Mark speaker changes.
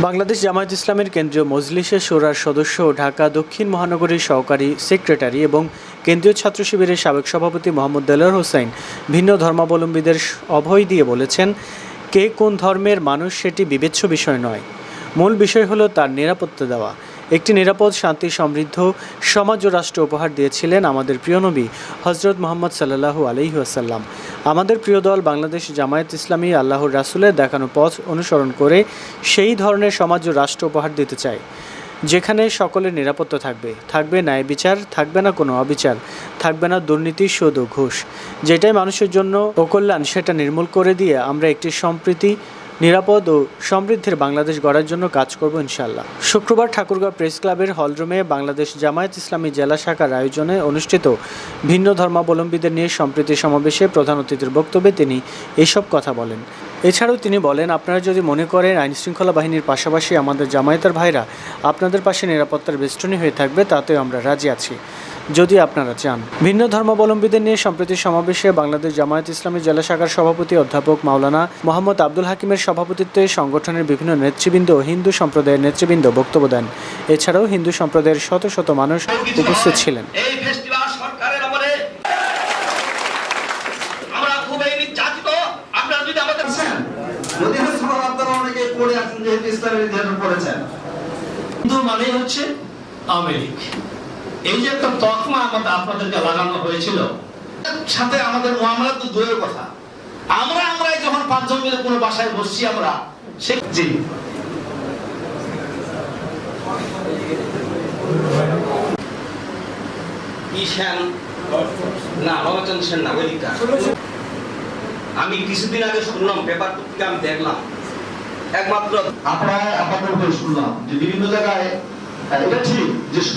Speaker 1: বাংলাদেশ জামায়াত ইসলামের কেন্দ্রীয় মজলিসের শোরার সদস্য ঢাকা দক্ষিণ মহানগরীর সহকারী সেক্রেটারি এবং কেন্দ্রীয় ছাত্র শিবিরের সাবেক সভাপতি মোহাম্মদ দেলোয়ার হোসেন ভিন্ন ধর্মাবলম্বীদের অভয় দিয়ে বলেছেন, কে কোন ধর্মের মানুষ সেটি বিবেচ্য বিষয় নয়। মূল বিষয় হলো তার নিরাপত্তা দেওয়া। একটি নিরাপদ, শান্তি, সমৃদ্ধ সমাজ ও রাষ্ট্র উপহার দিয়েছিলেন আমাদের প্রিয় নবী হজরত মোহাম্মদ সাল্লাহু আলহি আসাল্লাম আমাদের প্রিয় দল বাংলাদেশ জামায়াত ইসলামী আল্লাহর রাসুলের দেখানো পথ অনুসরণ করে সেই ধরনের সমাজ ও রাষ্ট্র উপহার দিতে চায়, যেখানে সকলের নিরাপত্তা থাকবে। থাকবে ন্যায় বিচার, থাকবে না কোনো অবিচার, থাকবে না দুর্নীতি, সুদ ও ঘুষ। যেটাই মানুষের জন্য অকল্যাণ সেটা নির্মূল করে দিয়ে আমরা একটি সম্প্রীতি নিরাপদ ও সমৃদ্ধির বাংলাদেশ গড়ার জন্য কাজ করব ইনশাল্লাহ শুক্রবার ঠাকুরগাঁও প্রেস ক্লাবের হলরুমে বাংলাদেশ জামায়াত ইসলামী জেলা শাখার আয়োজনে অনুষ্ঠিত ভিন্ন ধর্মাবলম্বীদের নিয়ে সম্প্রীতি সমাবেশে প্রধান অতিথির বক্তব্যে তিনি এসব কথা বলেন। এছাড়াও তিনি বলেন, আপনারা যদি মনে করেন আইন শৃঙ্খলা বাহিনীর পাশাপাশি আমাদের জামায়াতের ভাইরা আপনাদের পাশে নিরাপত্তার বেষ্টনী হয়ে থাকবে, তাতেও আমরা রাজি আছি। যদি আপনারা চান। ভিন্ন ধর্মাবলম্বীদের নিয়ে সম্প্রতি সমাবেশে বাংলাদেশ জামায়াত ইসলামী জেলা শাখার সভাপতি অধ্যাপক মাওলানা মোহাম্মদ আব্দুল হাকিমের সভাপতিত্বে সংগঠনের বিভিন্ন নেতৃবৃন্দ হিন্দু সম্প্রদায়ের নেতৃবৃন্দ বক্তব্য দেন। এছাড়াও হিন্দু সম্প্রদায়ের শত শত মানুষ উপস্থিত ছিলেন।
Speaker 2: এই ফেস্টিভ্যাল সরকারের আমলে আমরা খুবই নির্যাতিত আপনারা যদি আমাদের
Speaker 3: মদিনা সভা আপনারা অনেকে পড়ে আছেন যেহেতু ইসলামের ইতিহাস পড়েছেন
Speaker 2: হিন্দু মানে হচ্ছে আওয়ামী এই যে একটা তকমা আমাদের আপনাদেরকে লাগানো হয়েছিল সাথে আমাদের মহামলা তো দূরের কথা। আমরা আমরা যখন পাঁচজন মিলে কোনো বাসায় বসছি আমরা, সে জি। ঈশান, না রমাচন্দ্র সেন নাগরিকা আমি কিছুদিন আগে শুনলাম, পেপার পত্রিকা আমি দেখলাম। একমাত্র
Speaker 3: আপনারা আপনাদের শুনলাম যে বিভিন্ন জায়গায় এটা ঠিক যে